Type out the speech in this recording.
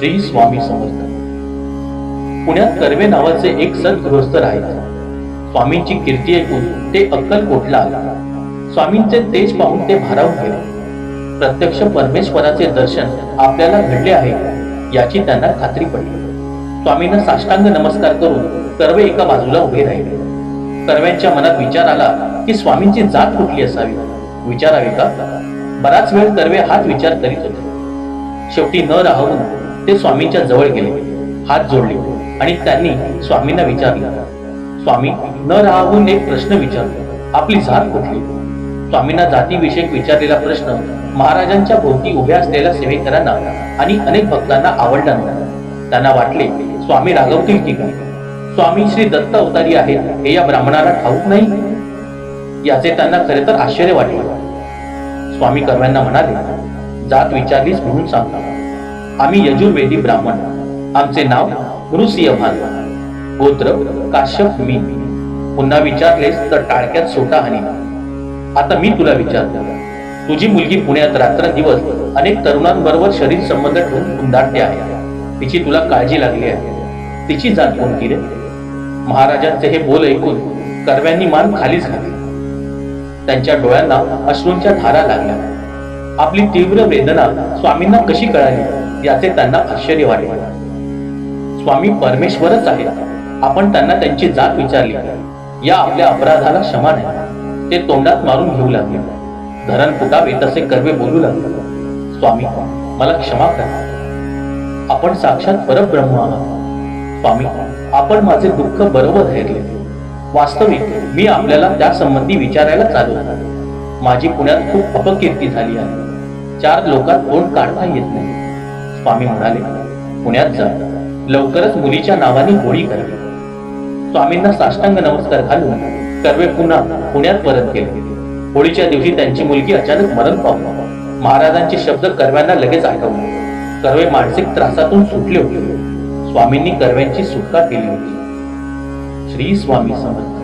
श्री स्वामी समर्थ. पुण्यात कर्वे नावाचे एक सद्गृहस्थ राहायचे स्वामींची कीर्ती ऐकून ते अक्कलकोटला आला? स्वामींचे तेज पाहून ते भारावून गेले. प्रत्यक्ष परमेश्वराचे दर्शन आपल्याला घडले आहे याची त्यांना खात्री पडली. स्वामींना साष्टांग नमस्कार करून कर्वे एका बाजूला उभे राहिले. कर्व्यांच्या मनात विचार आला की स्वामींची जात कुठली असावी? विचारावे का? बराच वेळ कर्वे हाच विचार करीत होते. शेवटी न राहून ते स्वामींच्या जवळ गेले. हात जोडले आणि त्यांनी स्वामींना विचारले. स्वामी न राहून एक प्रश्न विचारला आपली जात कुठली? स्वामींना जातीविषयक विचारलेला प्रश्न महाराजांच्या भोवती उभ्या असलेल्या सेवेकरांना आणि अनेक भक्तांना आवडला नव्हता त्यांना वाटले स्वामी रागवतील की काय? स्वामी श्री दत्त अवतारी आहेत हे या ब्राह्मणाला ठाऊक नाही? याचे त्यांना खरे तर आश्चर्य वाटले. स्वामी कर्व्यांना म्हणाले जात विचारलीस म्हणून सांगता. आम्ही यजुर्वेदी ब्राह्मण. आमचे नाव मृसियभान गोत्र काश्यप मी पुन्हा विचारलेस तर टाळक्यात सोटा हानी. आता मी तुला विचारतो. तुझी मुलगी पुण्यात रात्रंदिवस अनेक तरुणांबरोबर शरीर संबंध ठेवून कुंदाटते आहे. तिची तुला काळजी लागली आहे. तिची जात कोणती रे? महाराजांचे हे बोल ऐकून कर्व्यांनी मान खालीच घातली. त्यांच्या डोळ्यांना अश्रूंच्या धारा लागल्या. आपली तीव्र वेदना स्वामींना कशी कळाली? याचे त्यांना आश्चर्य वाटले स्वामी परमेश्वरच आहे आपण त्यांना त्यांची जात विचारली. या आपल्या अपराधाला क्षमा नाही ते तोंडात मारून घेऊ लागले. धरण फुटावे तसे कर्वे बोलू लागले. स्वामी मला क्षमा करा. आपण साक्षात परब्रह्म आहात. स्वामी आपण माझे दुःख बरोबर धैर्य वास्तविक मी आपल्याला त्यासंबंधी विचारायला चालू आहे माझी पुण्यात खूप अपकीर्ती झाली आहे. चार लोकात तोंड काढता येत नाही. स्वामी म्हणाले पुण्यात जा. लवकरच मुलीच्या नावाने होळी करावी स्वामींना साष्टांग नमस्कार घालून कर्वे पुन्हा पुण्यात परत गेले. होळीच्या दिवशी त्यांची मुलगी अचानक मरण पावली. महाराजांचे शब्द कर्व्यांना लगेच आठवले. कर्वे मानसिक त्रासातून सुटले होते. स्वामींनी कर्व्यांची सुटका केली होती. श्री स्वामी समर्थ.